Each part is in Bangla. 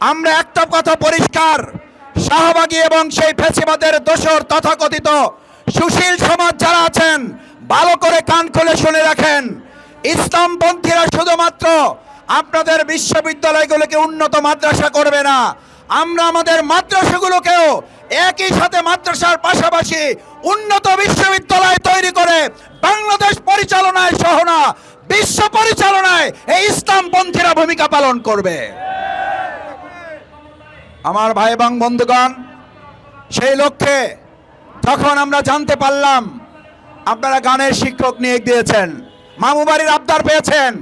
আমরা একটা কথা পরিষ্কার। শাহবাগী এবং সেই ফেসিবাদের দোষর তথাকথিত সুশীল সমাজ যারা আছেন, ভালো করে কান খুলে শুনে রাখেন। ইসলামপন্থীরা শুধুমাত্র আপনাদের বিশ্ববিদ্যালয়গুলোকে উন্নত মাদ্রাসা করবে না। আমরা আমাদের মাদ্রাসাগুলোকেও একই সাথে মাদ্রাসার পাশাপাশি উন্নত বিশ্ববিদ্যালয় তৈরি করে বাংলাদেশ পরিচালনায় সহনা বিশ্ব পরিচালনায় এই ইসলামপন্থীরা ভূমিকা পালন করবে। আমার ভাই এবং বন্ধুগণ, সেই লক্ষ্যে তখন আমরা জানতে পারলাম আপনারা গানের শিক্ষক নিয়োগ দিয়েছেন, মামু বাড়ির আবদার পেয়েছেন,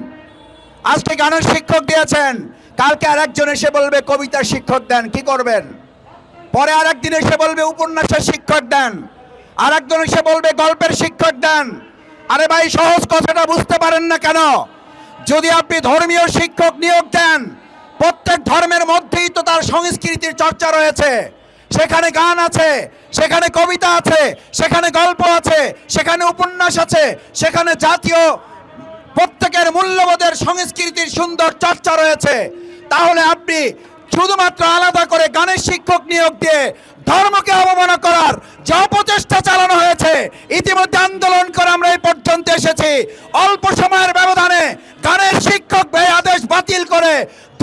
আজকে গানের শিক্ষক দিয়েছেন, কালকে আর একজন এসে বলবে কবিতার শিক্ষক দেন, কি করবেন? পরে আর একদিন এসে বলবে উপন্যাসের শিক্ষক দেন আর একজন এসে বলবে গল্পের শিক্ষক দেন। আরে ভাই, সহজ কথাটা বুঝতে পারেন না কেন? যদি আপনি ধর্মীয় শিক্ষক নিয়োগ দেন প্রত্যেক ধর্মের মধ্যেই তো তার সংস্কৃতির চর্চা রয়েছে। সেখানে গান আছে, সেখানে কবিতা আছে, সেখানে গল্প আছে, সেখানে উপন্যাস আছে, সেখানে জাতীয় প্রত্যেকের মূল্যবোধের সংস্কৃতির সুন্দর চর্চা রয়েছে। তাহলে আপনি শুধুমাত্র আলাদা করে গানের শিক্ষক নিয়োগ দিয়ে ধর্মকে অবমাননা করার যে অপচেষ্টা চালানো হয়েছে, ইতিমধ্যে আন্দোলন করে আমরা এই পর্যন্ত এসেছি। অল্প সময়ের ব্যবধানে গানের শিক্ষক ব্যয় আদেশ বাতিল করে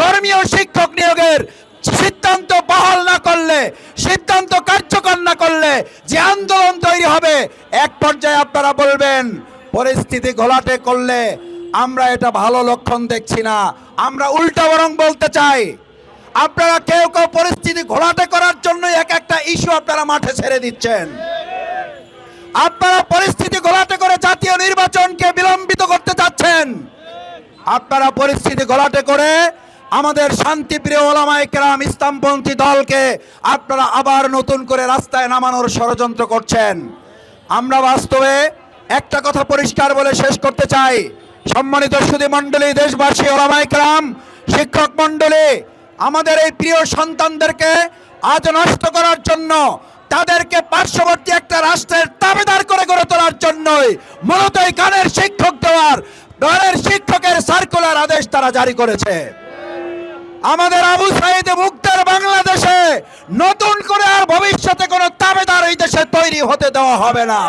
ধর্মীয় শিক্ষক নিয়োগের সিদ্ধান্ত বহাল না করলে, সিদ্ধান্ত কার্যকর না করলে যে আন্দোলন তৈরি হবে, এক পর্যায়ে আপনারা বলবেন, পরিস্থিতি ঘোলাটে করলে আমরা এটা ভালো লক্ষণ দেখছি না। আমরা উল্টা বরং বলতে চাই, আপনারা কেউ কেউ পরিস্থিতি ঘোলাটে করার জন্য এক একটা ইস্যু আপনারা মাঠে ছেড়ে দিচ্ছেন। আপনারা পরিস্থিতি ঘোলাটে করে জাতীয় নির্বাচনকে বিলম্বিত করতে চাচ্ছেন। আপনারা পরিস্থিতি ঘোলাটে করে আমাদের শান্তিপ্রিয় ওলামায়ে কেরাম ইসলামপন্থী দলকে আপনারা আবার নতুন করে রাস্তায় নামানোর ষড়যন্ত্র করছেন। আমরা বাস্তবে একটা কথা পরিষ্কার বলে শেষ করতে চাই। সম্মানিত সুধী মণ্ডলী, দেশবাসী, ওলামায়ে কেরাম, শিক্ষক মণ্ডলী, আমাদের এই প্রিয় সন্তানদেরকে আজ নষ্ট করার জন্য, তাদেরকে পার্শ্ববর্তী একটা রাষ্ট্রের দাবিদার করে গড়ে তোলার জন্যই মূলত এই গানের শিক্ষক দেওয়ার, গানের শিক্ষকের সার্কুলার আদেশ তারা জারি করেছে। আমাদের আবু সাইদ মুক্তার বাংলাদেশে নতুন করে আর ভবিষ্যতে কোনো তাবেদার এই দেশে তৈরি হতে দেওয়া হবে না।